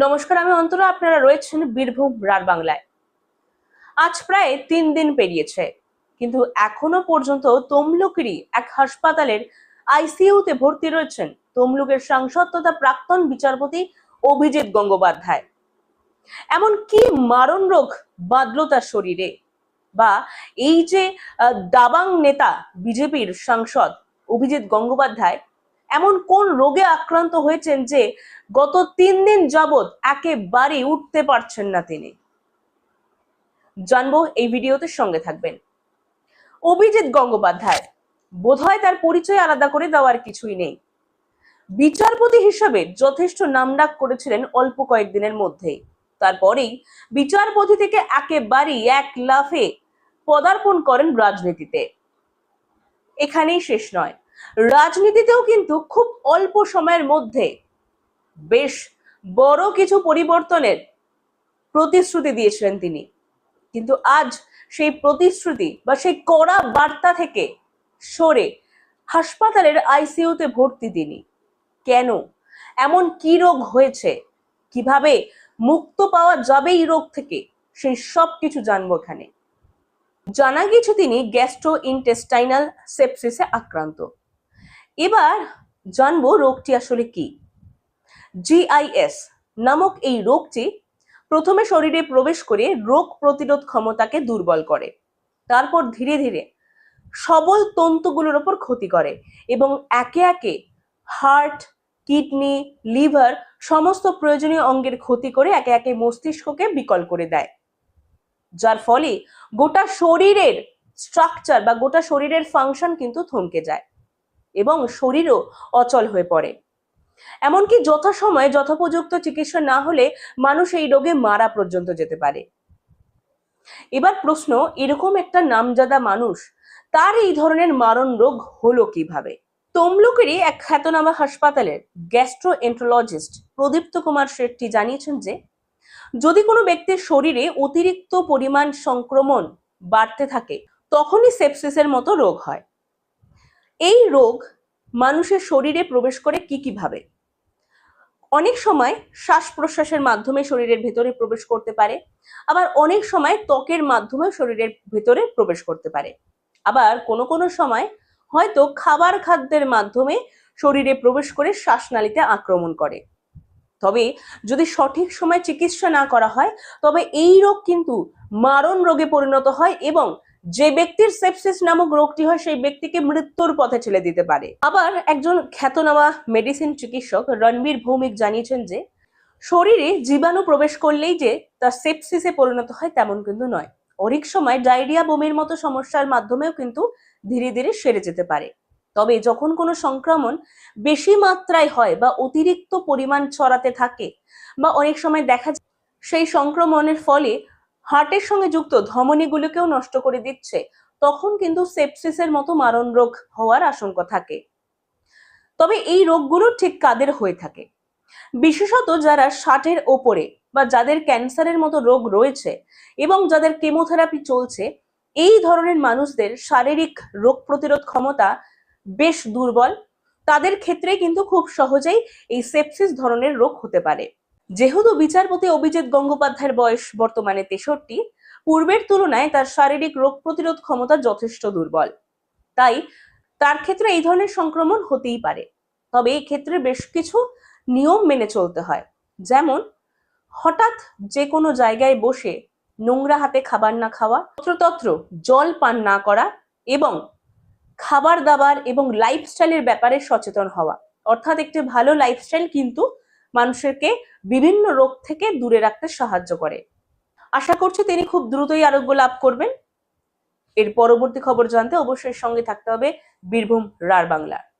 নমস্কার, আমি অন্তরা, আপনারা রয়েছেন বীরভূম রার বাংলায়। আজ প্রায় তিন দিন পেরিয়েছে, কিন্তু এখনও পর্যন্ত তমলুকেরই এক হাসপাতালের আইসিইউতে ভর্তি রয়েছেন তমলুকের সাংসদ তথা প্রাক্তন বিচারপতি অভিজিৎ গঙ্গোপাধ্যায়। এমন কি মারণ রোগ বাঁধলো তার শরীরে? বা এই যে দাবাং নেতা বিজেপির সাংসদ অভিজিৎ গঙ্গোপাধ্যায় এমন কোন রোগে আক্রান্ত হয়েছেন যে গত তিন দিন যাবৎ একেবারেই উঠতে পারছেন না তিনি? জানব এই ভিডিওতে সঙ্গে থাকবেন। অভিজিৎ গঙ্গোপাধ্যায়, বোধহয় তার পরিচয় আলাদা করে দেওয়ার কিছুই নেই। বিচারপতি হিসাবে যথেষ্ট নামডাক করেছিলেন অল্প কয়েকদিনের মধ্যেই। তারপরেই বিচারপতি থেকে একেবারেই এক লাফে পদার্পণ করেন রাজনীতিতে। এখানেই শেষ নয়। রাজনীতিতেও কিন্তু খুব অল্প সময়ের মধ্যে বেশ বড় কিছু পরিবর্তনের প্রতিশ্রুতি দিয়েছিলেন তিনি। কিন্তু আজ সেই প্রতিশ্রুতি বা সেই কড়া বার্তা থেকে সরে হাসপাতালের আইসিইউতে ভর্তি তিনি। কেন? এমন কি রোগ হয়েছে? কীভাবে মুক্ত পাওয়া যাবে এই রোগ থেকে? সেই সব কিছু জানব এখানে। জানা গেছে তিনি গ্যাস্ট্রো ইন্টেস্টাইনাল সেপসিসে আক্রান্ত। এবার জানব রোগটি আসলে কি। জিআইএস নামক এই রোগটি প্রথমে শরীরে প্রবেশ করে রোগ প্রতিরোধ ক্ষমতাকে দুর্বল করে। তারপর ধীরে ধীরে সবল তন্তুগুলোর ওপর ক্ষতি করে এবং একে একে হার্ট, কিডনি, লিভার সমস্ত প্রয়োজনীয় অঙ্গের ক্ষতি করে একে একে মস্তিষ্ককে বিকল করে দেয়। যার ফলে গোটা শরীরের স্ট্রাকচার বা গোটা শরীরের ফাংশন কিন্তু থমকে যায়। এবং শরীরও অচল হয়ে পড়ে। এমনকি যথাসময়ে যথোপযুক্ত চিকিৎসা না হলে মানুষ এই রোগে মারা পর্যন্ত যেতে পারে। এবার প্রশ্ন, এরকম একটা নামজাদা মানুষ, তার এই ধরনের মারণ রোগ হলো কীভাবে? তমলুকেরই এক খ্যাতনামা হাসপাতালের গ্যাস্ট্রো এন্ট্রোলজিস্ট প্রদীপ্ত কুমার শেট্টি জানিয়েছেন যে, যদি কোনো ব্যক্তির শরীরে অতিরিক্ত পরিমাণ সংক্রমণ বাড়তে থাকে, তখনই সেপসিসের মতো রোগ হয়। এই রোগ মানুষের শরীরে প্রবেশ করে কি কীভাবে অনেক সময় শ্বাস প্রশ্বাসের মাধ্যমে শরীরের ভেতরে প্রবেশ করতে পারে, আবার অনেক সময় ত্বকের মাধ্যমে শরীরের ভেতরে প্রবেশ করতে পারে। আবার কোনো কোনো সময় হয়তো খাবার খাদ্যের মাধ্যমে শরীরে প্রবেশ করে শ্বাসনালীতে আক্রমণ করে। তবে যদি সঠিক সময় চিকিৎসা না করা হয়, তবে এই রোগ কিন্তু মারণ রোগে পরিণত হয় এবং যে ব্যক্তির সেপসিস নামক রোগটি হয়, সেই ব্যক্তিকে মৃত্যুর পথে ঠেলে দিতে পারে। আবার একজন খ্যাতনামা মেডিসিন চিকিৎসক রণবীর ভৌমিক জানিয়েছেন যে, শরীরে জীবাণু প্রবেশ করলেই যে তার সেপসিসে পরিণত হয় তেমন কিন্তু নয়। অনেক সময় ডায়রিয়া, বমির মতো সমস্যার মাধ্যমেও কিন্তু ধীরে ধীরে সেরে যেতে পারে। তবে যখন কোনো সংক্রমণ বেশি মাত্রায় হয় বা অতিরিক্ত পরিমাণ ছড়াতে থাকে বা অনেক সময় দেখা যায়, সেই সংক্রমণের ফলে হার্টের সঙ্গে যুক্ত ধমনীগুলোকেও নষ্ট করে দিচ্ছে, তখন কিন্তু সেপসিসের মতো মারণ রোগ হওয়ার আশঙ্কা থাকে। তবে এই রোগগুলো ঠিক কাদের হয়ে থাকে? বিশেষত যারা ষাটের ওপরে বা যাদের ক্যান্সারের মতো রোগ রয়েছে এবং যাদের কেমোথেরাপি চলছে, এই ধরনের মানুষদের শারীরিক রোগ প্রতিরোধ ক্ষমতা বেশ দুর্বল। তাদের ক্ষেত্রে কিন্তু খুব সহজেই এই সেপসিস ধরনের রোগ হতে পারে। যেহেতু বিচারপতি অভিজিৎ গঙ্গোপাধ্যায়ের বয়স বর্তমানে তেষট্টি, পূর্বের তুলনায় তার শারীরিক রোগ প্রতিরোধ ক্ষমতা যথেষ্ট দুর্বল। তাই তার ক্ষেত্রে এই ধরনের সংক্রমণ হতেই পারে। তবে এই ক্ষেত্রে বেশ কিছু নিয়ম মেনে চলতে হয়। যেমন, হঠাৎ যে কোনো জায়গায় বসে নোংরা হাতে খাবার না খাওয়া তত্রতত্র জল পান না করা এবং খাবার দাবার এবং লাইফস্টাইলের ব্যাপারে সচেতন হওয়া। অর্থাৎ একটি ভালো লাইফস্টাইল কিন্তু মানুষেরকে বিভিন্ন রোগ থেকে দূরে রাখতে সাহায্য করে। আশা করছি তিনি খুব দ্রুতই আরোগ্য লাভ করবেন। এর পরবর্তী খবর জানতে অবশ্যই সঙ্গে থাকতে হবে বীরভূম রার বাংলা।